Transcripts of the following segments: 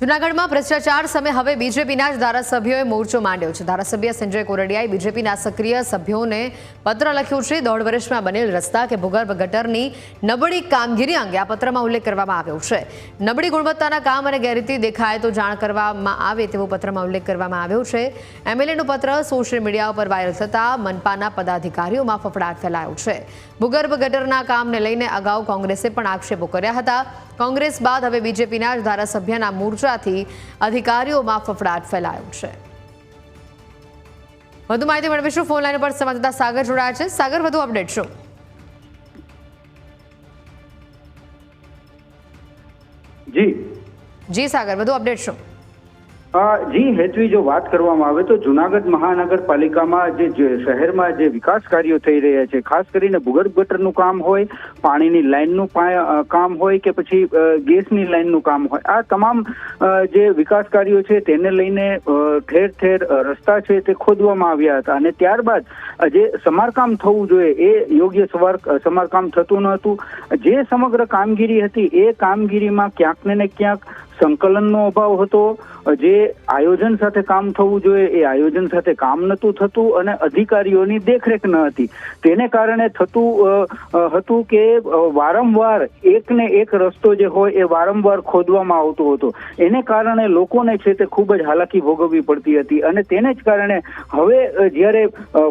જૂનાગઢમાં ભ્રષ્ટાચાર સામે હવે બીજેપીના જ ધારાસભ્યોએ મોરચો માંડ્યો છે. ધારાસભ્ય સંજય કોરડિયાએ બીજેપીના સક્રિય સભ્યોને પત્ર લખ્યો છે. દોઢ વર્ષમાં બનેલ રસ્તા કે ભૂગર્ભ ગટરની નબળી કામગીરી અંગે આ પત્રમાં ઉલ્લેખ કરવામાં આવ્યો છે. નબળી ગુણવત્તાના કામ અને ગેરરીતિ દેખાય તો જાણ કરવામાં આવે તેવો પત્રમાં ઉલ્લેખ કરવામાં આવ્યો છે. એમએલએનું પત્ર સોશિયલ મીડિયા ઉપર વાયરલ થતાં મનપાના પદાધિકારીઓમાં ફફડાટ ફેલાયો છે. ભૂગર્ભ ગટરના કામને લઈને અગાઉ કોંગ્રેસે પણ આક્ષેપો કર્યા હતા. કોંગ્રેસ બાદ હવે બીજેપીના જ ધારાસભ્યના મોરચાથી અધિકારીઓમાં ફફડાટ ફેલાયો છે. વધુ માહિતી મેળવીશું. ફોન લાઈન પર સંવાદદાતા સાગર જોડાયા છે. સાગર વધુ અપડેટ શું? જી. જી સાગર વધુ અપડેટ શું? જી હેતવી જો વાત કરવામાં આવે તો જુનાગઢ મહાનગરપાલિકામાં જે શહેરમાં જે વિકાસ કાર્યો થઈ રહ્યા છે, ખાસ કરીને ભૂગર્ભ ગટરનું કામ હોય, પાણીની લાઇનનું કામ હોય કે પછી ગેસની લાઇનનું કામ હોય, આ તમામ જે વિકાસ કાર્યો છે તેને લઈને ઠેર ઠેર રસ્તા છે તે ખોદવામાં આવ્યા હતા અને ત્યારબાદ જે સમારકામ થવું જોઈએ એ યોગ્ય સવાર સમારકામ થતું ન હતું. જે સમગ્ર કામગીરી હતી એ કામગીરીમાં ક્યાંક ને ક્યાંક સંકલનનો અભાવ હતો, જે આયોજન સાથે કામ થવું જોઈએ, એ આયોજન સાથે કામ નહોતું થતું અને અધિકારીઓની દેખરેખ ન હતી. તેને કારણે થતું હતું કે વારંવાર એકને એક રસ્તો જે હોય એ વારંવાર ખોદવામાં આવતો હતો. એને કારણે લોકોને છે તે ખૂબ જ હાલાકી ભોગવવી પડતી હતી અને તેને જ કારણે હવે જ્યારે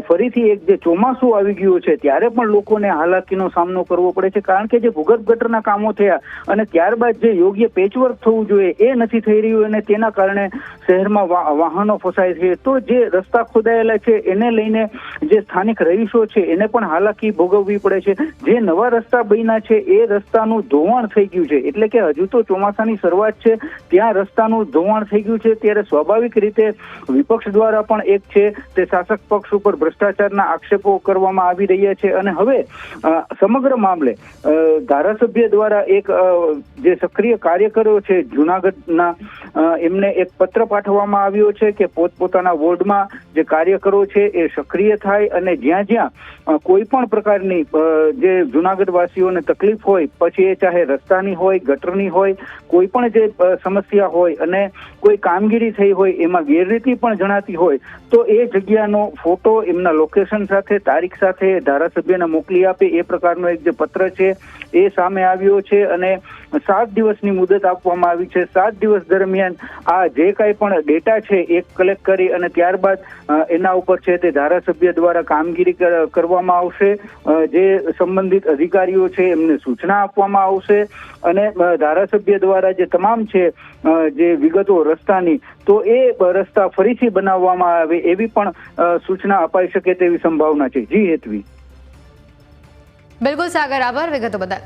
ફરીથી એક જે ચોમાસું આવી ગયું છે, ત્યારે પણ લોકોને હાલાકીનો સામનો કરવો પડે છે. કારણ કે જે ભૂગર્ભ ગટરના કામો થયા અને ત્યારબાદ જે યોગ્ય પેચવર્ક થવું જોઈએ એ નથી થઈ રહ્યું અને તેના કારણે શહેરમાં વાહનો ફસાય છે. તો જે રસ્તા ખોદાયેલા છે, એને લઈને જે સ્થાનિક રહીશો છે, એને પણ હાલાકી ભોગવવી પડે છે. જે નવા રસ્તા બન્યા છે, એ રસ્તાનું ધોવાણ થઈ ગયું છે. એટલે કે હજુ તો ચોમાસાની શરૂઆત છે, ત્યાં રસ્તાનું ધોવાણ થઈ ગયું છે. ત્યારે સ્વાભાવિક રીતે વિપક્ષ દ્વારા પણ એક છે, તે શાસક પક્ષ ઉપર ભ્રષ્ટાચારના આક્ષેપો કરવામાં આવી રહ્યા છે. અને હવે સમગ્ર મામલે ધારાસભ્ય દ્વારા એક જે સક્રિય કાર્યકરો છે જુનાગઢના એમને એક પત્ર પાઠવવામાં આવ્યો છે કે પોતપોતાના વોર્ડમાં જે કાર્યકરો છે એ સક્રિય થાય અને જ્યાં જ્યાં કોઈ પણ પ્રકારની જે જુનાગઢ વાસીઓને તકલીફ હોય, પછી એ ચાહે રસ્તાની હોય, ગટરની હોય કોઈ પણ જે સમસ્યા હોય અને કોઈ કામગીરી થઈ હોય, એમાં ગેરરીતિ પણ જણાતી હોય, તો એ જગ્યાનો ફોટો એમના લોકેશન સાથે, તારીખ સાથે ધારાસભ્યને મોકલી આપે, એ પ્રકારનો એક જે પત્ર છે એ સામે આવ્યો છે અને સાત દિવસની મુદત આપવામાં આવી છે. સાત દિવસ દરમિયાન આ જે કાંઈ પણ ડેટા છે એ કલેક્ટ કરી અને ત્યારબાદ એના ઉપર છે તે ધારાસભ્ય દ્વારા કામગીરી કરવામાં આવશે. જે સંબંધિત અધિકારીઓ છે એમને સૂચના આપવામાં આવશે. અને ધારાસભ્ય દ્વારા જે તમામ છે જે વિગતો રસ્તાની, તો એ રસ્તા ફરીથી બનાવવામાં આવે એવી પણ સૂચના અપાઈ શકે તેવી સંભાવના છે. જી હેતવી. બિલકુલ સાગર, આભાર વિગતો બદલ.